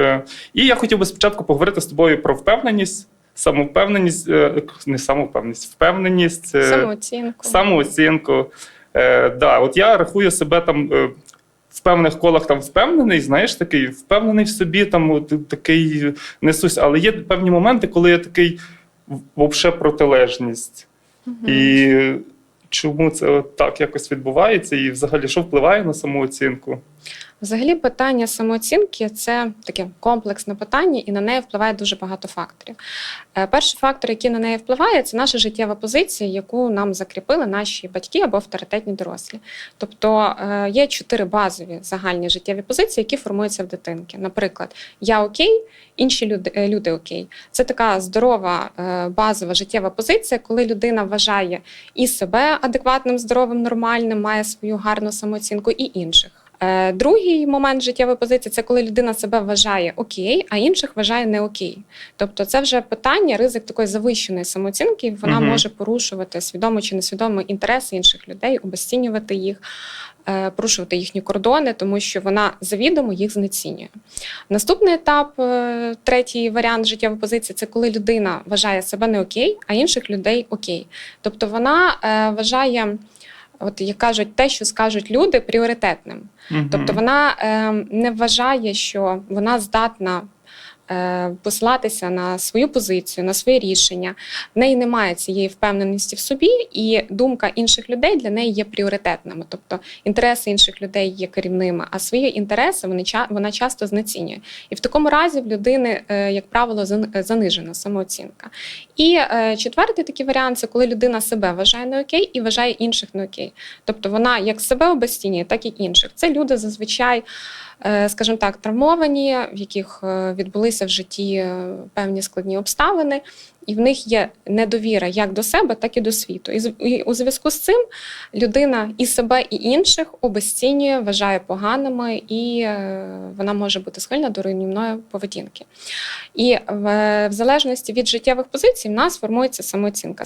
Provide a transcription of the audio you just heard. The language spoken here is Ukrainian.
Е, І я хотів би спочатку поговорити з тобою про впевненість, самовпевненість, е, не самовпевненість, впевненість, е, Самооцінку. самооцінку. Е, да, от я рахую себе там в певних колах там впевнений, знаєш, такий впевнений в собі, там от, такий несусь. Але є певні моменти, коли я такий взагалі протилежність. І чому це от так якось відбувається, і взагалі що впливає на самооцінку? Взагалі, питання самооцінки це таке комплексне питання, і на неї впливає дуже багато факторів. Е, Перший фактор, який на неї впливає, це наша життєва позиція, яку нам закріпили наші батьки або авторитетні дорослі. Тобто е, є чотири базові загальні життєві позиції, які формуються в дитинки. Наприклад, я окей, інші люди, е, люди окей. Це така здорова базова життєва позиція, коли людина вважає і себе адекватним, здоровим, нормальним, має свою гарну самооцінку, і інших. Е, Другий момент життєвої позиції це коли людина себе вважає окей, а інших вважає не окей. Тобто, це вже питання, ризик такої завищеної самооцінки. Вона Мгм. може порушувати свідомо чи несвідомо інтереси інших людей, обесцінювати їх, е, порушувати їхні кордони, тому що вона завідомо їх знецінює. Наступний етап, е, третій варіант життєвої позиції це коли людина вважає себе не окей, а інших людей окей. Тобто вона вважає. От як кажуть, те, що скажуть люди, пріоритетним. Тобто вона е, не вважає, що вона здатна посилатися на свою позицію, на своє рішення. В неї немає цієї впевненості в собі, і думка інших людей для неї є пріоритетними. Тобто інтереси інших людей є керівними, а свої інтереси вони вона часто знецінює. І в такому разі в людини, е, як правило, е, занижена самооцінка. І е, четвертий такий варіант це коли людина себе вважає не окей і вважає інших не окей. Тобто вона як себе обесцінює, так і інших. Це люди зазвичай, е, скажімо так, травмовані, в яких е, відбулися в житті е, певні складні обставини, і в них є недовіра як до себе, так і до світу. І у зв'язку з цим людина і себе, і інших обесцінює, вважає поганими, і е, вона може бути схильна до руйнівної поведінки. І в, в залежності від життєвих позицій в нас формується самооцінка.